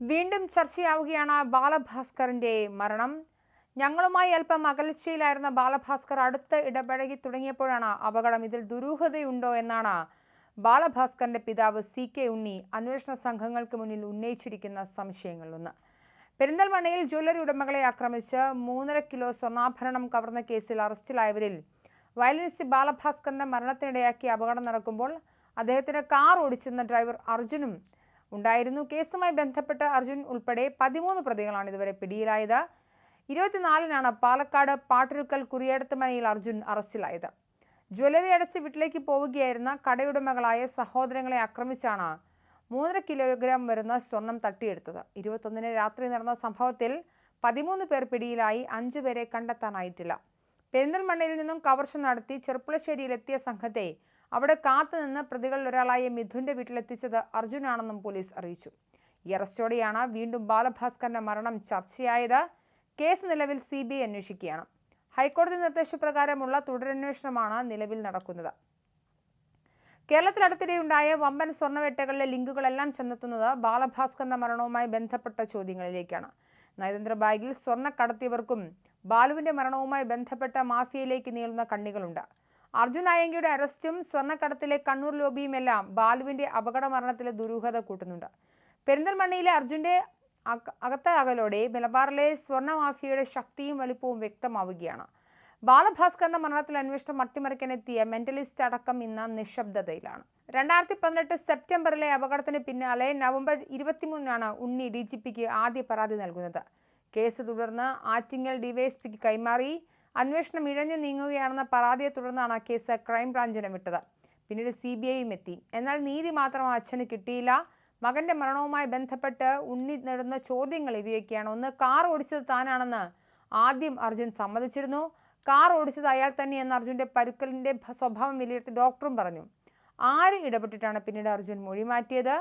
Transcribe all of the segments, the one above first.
വീണ്ടും ചർച്ചയാവുകയാണ് ബാലഭാസ്കറിന്റെ മരണം. ഞങ്ങളുമായി അല്പം അകൽച്ചയിലായിരുന്ന ബാലഭാസ്കർ അടുത്ത് ഇടപഴകി തുടങ്ങിയപ്പോഴാണ് അപകടം ഇതിൽ ദുരൂഹതയുണ്ടോ എന്നാണ് ബാലഭാസ്കറിന്റെ പിതാവ് സി കെ ഉണ്ണി അന്വേഷണ സംഘങ്ങൾക്ക് മുന്നിൽ ഉന്നയിച്ചിരിക്കുന്ന സംശയങ്ങളിലൊന്ന്. പെരിന്തൽമണ്ണയിൽ ജ്വല്ലറി ഉടമകളെ ആക്രമിച്ച് മൂന്നര കിലോ സ്വർണാഭരണം കവർന്ന കേസിൽ അറസ്റ്റിലായവരിൽ വയലിനിസ്റ്റ് ബാലഭാസ്കറിന്റെ മരണത്തിനിടയാക്കിയ അപകടം നടക്കുമ്പോൾ അദ്ദേഹത്തിന്റെ കാർ ഓടിച്ചിരുന്ന ഡ്രൈവർ അർജുനും ഉണ്ടായിരുന്നു. കേസുമായി ബന്ധപ്പെട്ട് അർജുൻ ഉൾപ്പെടെ പതിമൂന്ന് പ്രതികളാണ് ഇതുവരെ പിടിയിലായത്. ഇരുപത്തിനാലിനാണ് പാലക്കാട് പാട്ടുരുക്കൽ കുറിയേടത്ത് മനയിൽ അർജുൻ അറസ്റ്റിലായത്. ജ്വല്ലറി അടച്ച് വീട്ടിലേക്ക് പോവുകയായിരുന്ന കടയുടമകളായ സഹോദരങ്ങളെ ആക്രമിച്ചാണ് മൂന്നര കിലോഗ്രാം വരുന്ന സ്വർണം തട്ടിയെടുത്തത്. ഇരുപത്തൊന്നിന് രാത്രി നടന്ന സംഭവത്തിൽ പതിമൂന്ന് പേർ പിടിയിലായി അഞ്ചു അഞ്ചുപേരെ കണ്ടെത്താനായിട്ടില്ല. പെരിന്തൽമണ്ണയിൽ നിന്നും കവർച്ച നടത്തി ചെറുപ്പുളശ്ശേരിയിലെത്തിയ സംഘത്തെ അവിടെ കാത്തുനിന്ന് പ്രതികളിൽ ഒരാളായ മിഥുന്റെ വീട്ടിലെത്തിച്ചത് അർജുനാണെന്നും പോലീസ് അറിയിച്ചു. ഈ അറസ്റ്റോടെയാണ് വീണ്ടും ബാലഭാസ്കറിന്റെ മരണം ചർച്ചയായത്. കേസ് നിലവിൽ സി ബി ഐ അന്വേഷിക്കുകയാണ്. ഹൈക്കോടതി നിർദ്ദേശപ്രകാരമുള്ള തുടരന്വേഷണമാണ് നിലവിൽ നടക്കുന്നത്. കേരളത്തിൽ അടുത്തിടെയുണ്ടായ വമ്പൻ സ്വർണവേട്ടകളിലെ ലിങ്കുകളെല്ലാം ചെന്നെത്തുന്നത് ബാലഭാസ്കറിന്റെ മരണവുമായി ബന്ധപ്പെട്ട ചോദ്യങ്ങളിലേക്കാണ്. നയതന്ത്ര ബാഗിൽ സ്വർണ കടത്തിയവർക്കും ബാലുവിന്റെ മരണവുമായി ബന്ധപ്പെട്ട മാഫിയയിലേക്ക് നീളുന്ന കണ്ണികളുണ്ട്. അർജുൻ അയ്യങ്കിയുടെ അറസ്റ്റും സ്വർണക്കടത്തിലെ കണ്ണൂർ ലോബിയും എല്ലാം ബാലുവിന്റെ അപകട മരണത്തിലെ ദുരൂഹത കൂട്ടുന്നുണ്ട്. പെരിന്തൽമണ്ണയിലെ അർജുന്റെ അക- അകത്ത അകലോടെ മലബാറിലെ സ്വർണ മാഫിയയുടെ ശക്തിയും വലിപ്പവും വ്യക്തമാവുകയാണ്. ബാലഭാസ്കറിന്റെ മരണത്തിൽ അന്വേഷണം അട്ടിമറിക്കാനെത്തിയ മെന്റലിസ്റ്റ് അടക്കം ഇന്ന് നിശബ്ദതയിലാണ്. രണ്ടായിരത്തി പതിനെട്ട് സെപ്റ്റംബറിലെ അപകടത്തിന് പിന്നാലെ നവംബർ ഇരുപത്തിമൂന്നിനാണ് ഉണ്ണി ഡി ജി പിക്ക് ആദ്യ പരാതി നൽകുന്നത്. കേസ് തുടർന്ന് ആറ്റിങ്ങൽ ഡിവൈഎസ്പിക്ക് കൈമാറി അന്വേഷണം ഇഴഞ്ഞു നീങ്ങുകയാണെന്ന പരാതിയെ തുടർന്നാണ് കേസ് ക്രൈംബ്രാഞ്ചിന് വിട്ടത്. പിന്നീട് സി ബി ഐയും എത്തി. എന്നാൽ നീതി മാത്രം അച്ഛന് കിട്ടിയില്ല. മകന്റെ മരണവുമായി ബന്ധപ്പെട്ട് ഉണ്ണി നേടുന്ന ചോദ്യങ്ങൾ ഇവയൊക്കെയാണ്. ഒന്ന് കാർ ഓടിച്ചത് താനാണെന്ന് ആദ്യം അർജുൻ സമ്മതിച്ചിരുന്നു. കാർ ഓടിച്ചത് അയാൾ തന്നെയെന്ന് അർജുന്റെ പരുക്കലിന്റെ സ്വഭാവം വിലയിരുത്തി ഡോക്ടറും പറഞ്ഞു. ആര് ഇടപെട്ടിട്ടാണ് പിന്നീട് അർജുൻ മൊഴി മാറ്റിയത്?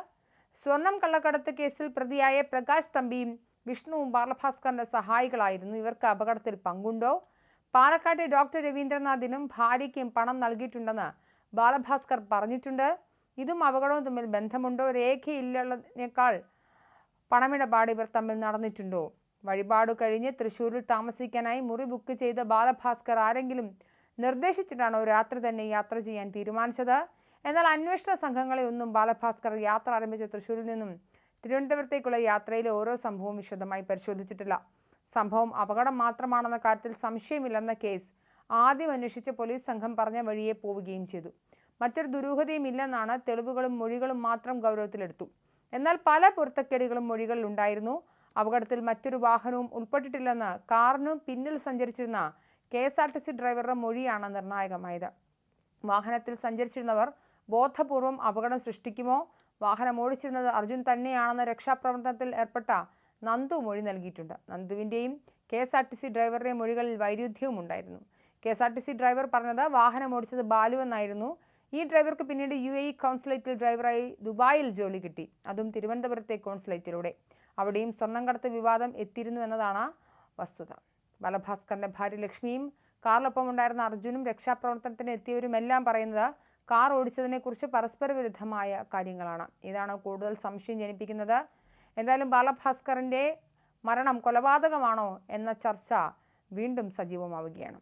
സ്വർണം കള്ളക്കടത്ത് കേസിൽ പ്രതിയായ പ്രകാശ് തമ്പിയും വിഷ്ണുവും ബാലഭാസ്കറിന്റെ സഹായികളായിരുന്നു. ഇവർക്ക് അപകടത്തിൽ പങ്കുണ്ടോ? പാലക്കാട്ടെ ഡോക്ടർ രവീന്ദ്രനാഥിനും ഭാര്യയ്ക്കും പണം നൽകിയിട്ടുണ്ടെന്ന് ബാലഭാസ്കർ പറഞ്ഞിട്ടുണ്ട്. ഇതും അപകടവും തമ്മിൽ ബന്ധമുണ്ടോ? രേഖയില്ലതിനേക്കാൾ പണമിടപാട് ഇവർ തമ്മിൽ നടന്നിട്ടുണ്ടോ? വഴിപാട് കഴിഞ്ഞ് തൃശൂരിൽ താമസിക്കാനായി മുറി ബുക്ക് ചെയ്ത ബാലഭാസ്കർ ആരെങ്കിലും നിർദ്ദേശിച്ചിട്ടാണോ രാത്രി തന്നെ യാത്ര ചെയ്യാൻ തീരുമാനിച്ചത്? എന്നാൽ അന്വേഷണ സംഘങ്ങളെ ഒന്നും ബാലഭാസ്കർ യാത്ര ആരംഭിച്ച തൃശൂരിൽ നിന്നും തിരുവനന്തപുരത്തേക്കുള്ള യാത്രയിലെ ഓരോ സംഭവവും വിശദമായി പരിശോധിച്ചിട്ടില്ല. സംഭവം അപകടം മാത്രമാണെന്ന കാര്യത്തിൽ സംശയമില്ലെന്ന കേസ് ആദ്യം അന്വേഷിച്ച പോലീസ് സംഘം പറഞ്ഞ വഴിയെ പോവുകയും ചെയ്തു. മറ്റൊരു ദുരൂഹതയും ഇല്ലെന്നാണ് തെളിവുകളും മൊഴികളും മാത്രം ഗൗരവത്തിലെടുത്തു. എന്നാൽ പല പൊരുത്തക്കേടുകളും മൊഴികളിൽ ഉണ്ടായിരുന്നു. അപകടത്തിൽ മറ്റൊരു വാഹനവും ഉൾപ്പെട്ടിട്ടില്ലെന്ന് കാറിനു പിന്നിൽ സഞ്ചരിച്ചിരുന്ന K S R T C ഡ്രൈവറുടെ മൊഴിയാണ് നിർണായകമായത്. വാഹനത്തിൽ സഞ്ചരിച്ചിരുന്നവർ ബോധപൂർവം അപകടം സൃഷ്ടിക്കുമോ? വാഹനം ഓടിച്ചിരുന്നത് അർജുൻ തന്നെയാണെന്ന രക്ഷാപ്രവർത്തനത്തിൽ ഏർപ്പെട്ട നന്ദു മൊഴി നൽകിയിട്ടുണ്ട്. നന്ദുവിന്റെയും K S R T C ഡ്രൈവറുടെയും മൊഴികളിൽ വൈരുദ്ധ്യവും ഉണ്ടായിരുന്നു. K S R T C driver പറഞ്ഞത് വാഹനം ഓടിച്ചത് ബാലു എന്നായിരുന്നു. ഈ ഡ്രൈവർക്ക് പിന്നീട് യു എ ഇ കോൺസുലേറ്റിൽ ഡ്രൈവറായി ദുബായിൽ ജോലി കിട്ടി. അതും തിരുവനന്തപുരത്തെ കോൺസുലേറ്റിലൂടെ. അവിടെയും സ്വർണം കടത്ത് വിവാദം എത്തിയിരുന്നു എന്നതാണ് വസ്തുത. ബാലഭാസ്കറിന്റെ ഭാര്യ ലക്ഷ്മിയും കാറിലൊപ്പം ഉണ്ടായിരുന്ന അർജുനും രക്ഷാപ്രവർത്തനത്തിന് എത്തിയവരുമെല്ലാം പറയുന്നത് കാർ ഓടിച്ചതിനെക്കുറിച്ച് പരസ്പര വിരുദ്ധമായ കാര്യങ്ങളാണ്. ഇതാണ് കൂടുതൽ സംശയം ജനിപ്പിക്കുന്നത്. എന്തായാലും ബാലഭാസ്കറിന്റെ മരണം കൊലപാതകമാണോ എന്ന ചർച്ച വീണ്ടും സജീവമാവുകയാണ്.